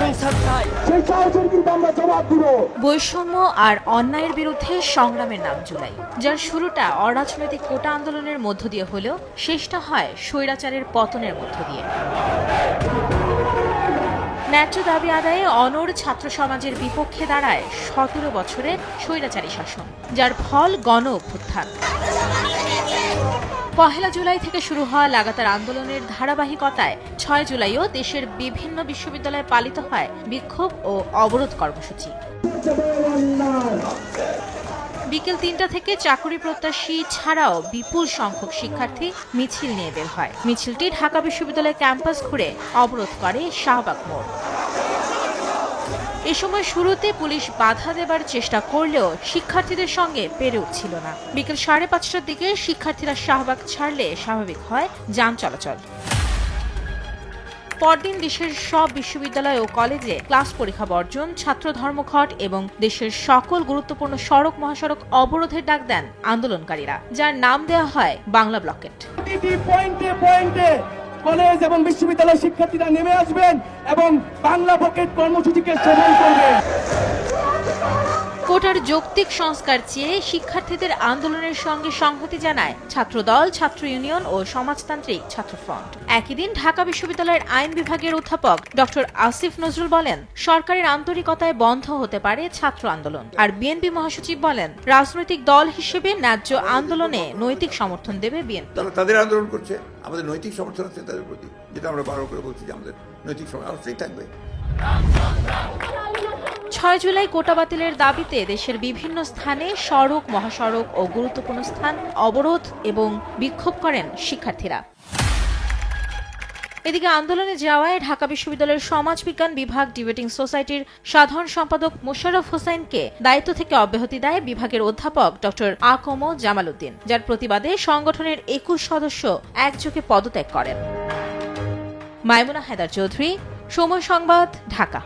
সংস্থার চাই। সেই সাহসের কিন্তু আমরা জবাব দিব। বৈষম্য আর অন্যায়ের বিরুদ্ধে সংগ্রামের নাম জুলাই যার শুরুটা অরাজনৈতিক কোটা আন্দোলনের মধ্য দিয়ে হলেও শেষটা হয় স্বৈরাচারের পতনের মধ্য দিয়ে। ন্যায্য দাবি আদায়ে অনর ছাত্র সমাজের বিপক্ষে দাঁড়ায় সতেরো বছরের স্বৈরাচারী শাসন যার ফল গণ অভ্যুত্থান পহেলা জুলাই থেকে শুরু হওয়া লাগাতার আন্দোলনের ধারাবাহিকতায় ছয় জুলাইও দেশের বিভিন্ন বিশ্ববিদ্যালয়ে পালিত হয় বিক্ষোভ ও অবরোধ কর্মসূচি। বিকেল তিনটা থেকে চাকরি প্রত্যাশী ছাড়াও বিপুল সংখ্যক শিক্ষার্থী মিছিল নিয়ে বের হয়। মিছিলটি ঢাকা বিশ্ববিদ্যালয় ক্যাম্পাস ঘুরে অবরোধ করে শাহবাগ মোড়। এ সময় শুরুতে পুলিশ বাধা দেবার চেষ্টা করলেও শিক্ষার্থীদের সঙ্গে পেরে উঠছিল না। বিকেল সাড়ে পাঁচটার দিকে শিক্ষার্থীরা শাহবাগ ছাড়লে স্বাভাবিক হয় যান চলাচল। পরদিন দেশের সব বিশ্ববিদ্যালয় ও কলেজে ক্লাস পরীক্ষা বর্জন, ছাত্র ধর্মঘট এবং দেশের সকল গুরুত্বপূর্ণ সড়ক মহাসড়ক অবরোধের ডাক দেন আন্দোলনকারীরা, যার নাম দেওয়া হয় বাংলা ব্লকেট। কলেজ এবং বিশ্ববিদ্যালয়ের শিক্ষার্থীরা নেমে আসবেন এবং বাংলা পকেট কর্মসূচিকে শ্রবণ করবেন। কোটার যৌক্তিক সংস্কার চেয়ে শিক্ষার্থীদের আন্দোলনের সঙ্গে সংহতি জানায় ছাত্রদল, ছাত্র ইউনিয়ন ও সমাজতান্ত্রিক ছাত্র ফ্রন্ট। একই দিন ঢাকা বিশ্ববিদ্যালয়ের আইন বিভাগের অধ্যাপক ডক্টর আসিফ নজরুল বলেন, সরকারের আন্তরিকতায় বন্ধ হতে পারে ছাত্র আন্দোলন। আর বিএনপি মহাসচিব বলেন, রাজনৈতিক দল হিসেবে ন্যায্য আন্দোলনে নৈতিক সমর্থন দেবে বিএনপি। তাদের আন্দোলন করছে, আমাদের নৈতিক সমর্থন আছে তাদের প্রতি, যেটা আমরা বারবার করে বলছি যে আমাদের নৈতিক সমর্থন থাকবে। ছয় জুলাই কোটা বাতিলের দাবিতে দেশের বিভিন্ন স্থানে সড়ক, মহাসড়ক ও গুরুত্বপূর্ণ স্থান অবরোধ এবং বিক্ষোভ করেন শিক্ষার্থীরা। এদিকে আন্দোলনে যাওয়ায় ঢাকা বিশ্ববিদ্যালয়ের সমাজবিজ্ঞান বিভাগ ডিবেটিং সোসাইটির সাধারণ সম্পাদক মোশাররফ হোসেনকে দায়িত্ব থেকে অব্যাহতি দেয় বিভাগের অধ্যাপক ডক্টর আকমো জামাল উদ্দিন, যার প্রতিবাদে সংগঠনের একুশ সদস্য একযোগে পদত্যাগ করেন। মাইমুনা হায়দার চৌধুরী, সময় সংবাদ, ঢাকা।